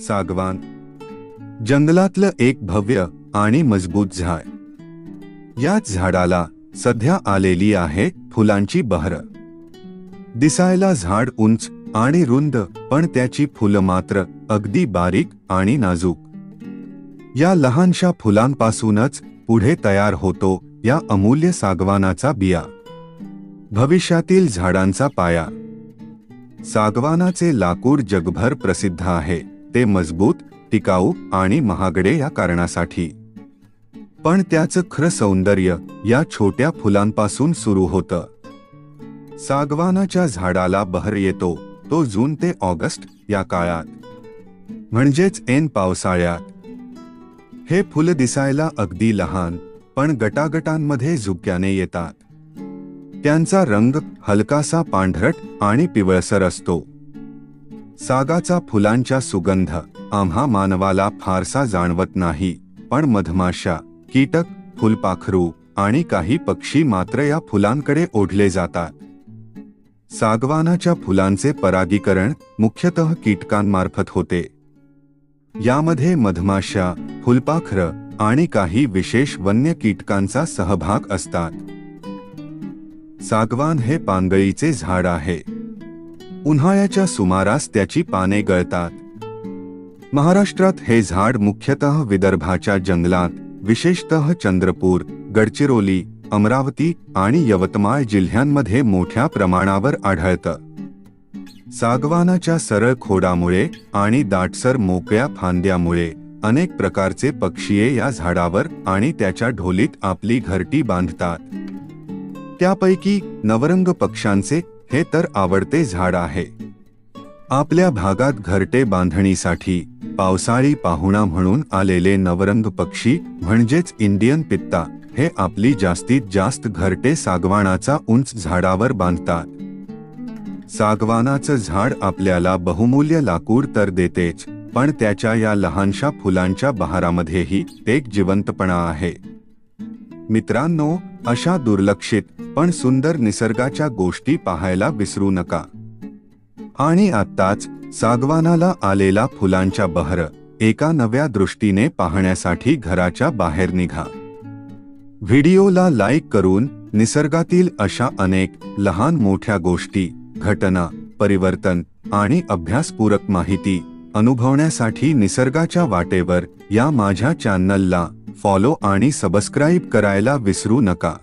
सागवान. जंगलातलं एक भव्य आणि मजबूत झाड. याच झाडाला सध्या आलेली आहे फुलांची बहर. दिसायला झाड उंच आणि रुंद पण त्याची फुलं मात्र अगदी बारीक आणि नाजूक. या लहानशा फुलांपासूनच पुढे तयार होतो या अमूल्य सागवानाचा बिया. भविष्यातील झाडांचा पाया. सागवानाचे लाकूड जगभर प्रसिद्ध आहे. ते मजबूत टिकाऊ आणि महागडे या कारणासाठी. पण त्याचं खरं सौंदर्य या छोट्या फुलांपासून सुरू होतं. सागवानाच्या झाडाला बहर येतो तो जून ते ऑगस्ट या काळात. म्हणजेच ऐन पावसाळ्यात. हे फुल दिसायला अगदी लहान पण गटागटांमध्ये झुक्याने येतात. त्यांचा रंग हलकासा पांढरट आणि पिवळसर असतो. सागाचा फुलांचा सुगंध आम्हा मानवाला फारसा जाणवत नाही. पण मधमाशा कीटक फुलपाखरू आणि काही पक्षी मात्र या फुलांकडे ओढले जातात. सागवानाच्या फुलांचे परागीकरण मुख्यतः कीटकांमार्फत होते. यामध्ये मधमाशा फुलपाखरं आणि काही विशेष वन्य कीटकांचा सहभाग असतात. सागवान हे पानगळीचे झाड आहे. उन्हाळ्याच्या सुमारास त्याची पाने गळतात. महाराष्ट्रात हे झाड मुख्यतः विदर्भाच्या जंगलात विशेषतः चंद्रपूर गडचिरोली अमरावती आणि यवतमाळ जिल्ह्यांमध्ये मोठ्या प्रमाणावर आढळतं. सागवानाच्या सरळ खोडामुळे आणि दाटसर मोकळ्या फांद्यामुळे अनेक प्रकारचे पक्षीये या झाडावर आणि त्याच्या ढोलीत आपली घरटी बांधतात. त्यापैकी नवरंग पक्ष्यांचे हे तर आवडते झाड आहे. आपल्या भागात घरटे बांधणीसाठी पावसाळी पाहुणा म्हणून आलेले नवरंग पक्षी म्हणजेच इंडियन पित्ता हे आपली जास्तीत जास्त घरटे सागवानाचा उंच झाडावर बांधतात. सागवानाचं झाड आपल्याला बहुमूल्य लाकूड तर देतेच पण त्याच्या या लहानशा फुलांच्या बहारामध्येही एक जिवंतपणा आहे. मित्रांनो अशा दुर्लक्षित पण सुंदर निसर्गाच्या गोष्टी पाहायला विसरू नका. आणि आत्ताच सागवानाला आलेला फुलांच्या बहर एका नव्या दृष्टीने पाहण्यासाठी घराच्या बाहेर निघा. व्हिडिओला लाईक करून निसर्गातील अशा अनेक लहान मोठ्या गोष्टी घटना परिवर्तन आणि अभ्यासपूरक माहिती अनुभवण्यासाठी निसर्गाच्या वाटेवर या माझ्या चॅनलला फॉलो आणि सबस्क्राईब करायला विसरू नका.